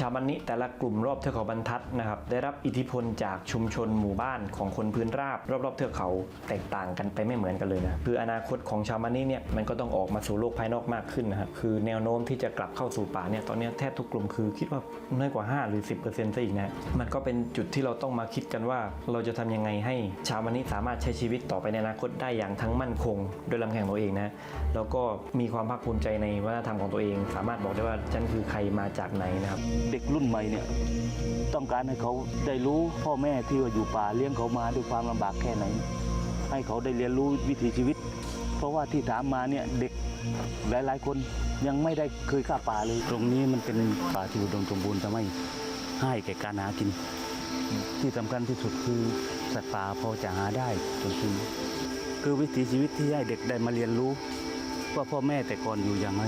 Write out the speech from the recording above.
ชาวบ้านนี้แต่ละกลุ่มรอบเทือกเขาบรรทัดนะครับได้รับอิทธิพลจากชุมชนหมู่บ้านของคนพื้นราบ รอบๆเทือกเขาแตกต่างกันไปไม่เหมือนกันเลยนะคืออนาคตของชาวบ้านนี้เนี่ยมันก็ต้องออกมาสู่โลกภายนอกมากขึ้นนะครับคือแนวโน้มที่จะกลับเข้าสู่ป่าเนี่ยตอนนี้แทบทุกกลุ่มคือคิดว่าน้อยกว่า 5 หรือ 10%ซะอีกนะมันก็เป็นจุดที่เราต้องมาคิดกันว่า เราจะทำยังไงให้ชาวบ้านนี้สามารถใช้ชีวิตต่อไปในอนาคตได้อย่างทั้งมั่นคงโดยลำแข่งตัวเองนะแล้วก็มีความภาคภูมิใจในวัฒนธรรมของตัวเอง สามารถบอกได้ว่าฉันคือใครมาจากไหนนะครับเด็กรุ่นใหม่เนี่ยต้องการให้เขาได้รู้พ่อแม่ที่ว่าอยู่ป่าเลี้ยงเขามาด้วยความลำบากแค่ไหน ให้เขาได้เรียนรู้วิถีชีวิต เพราะว่าที่ถามมาเนี่ยเด็กหลายๆ คนยังไม่ได้เคยข้าป่าเลย ตรงนี้มันเป็นป่าที่อุดมสมบูรณ์ทำให้ให้แก่การหากิน ที่สำคัญที่สุดคือสัตว์ป่าพอจะหาได้จริงคือวิถีชีวิตที่ให้เด็กได้มาเรียนรู้ว่าพ่อแม่แต่ก่อนอยู่อย่างไร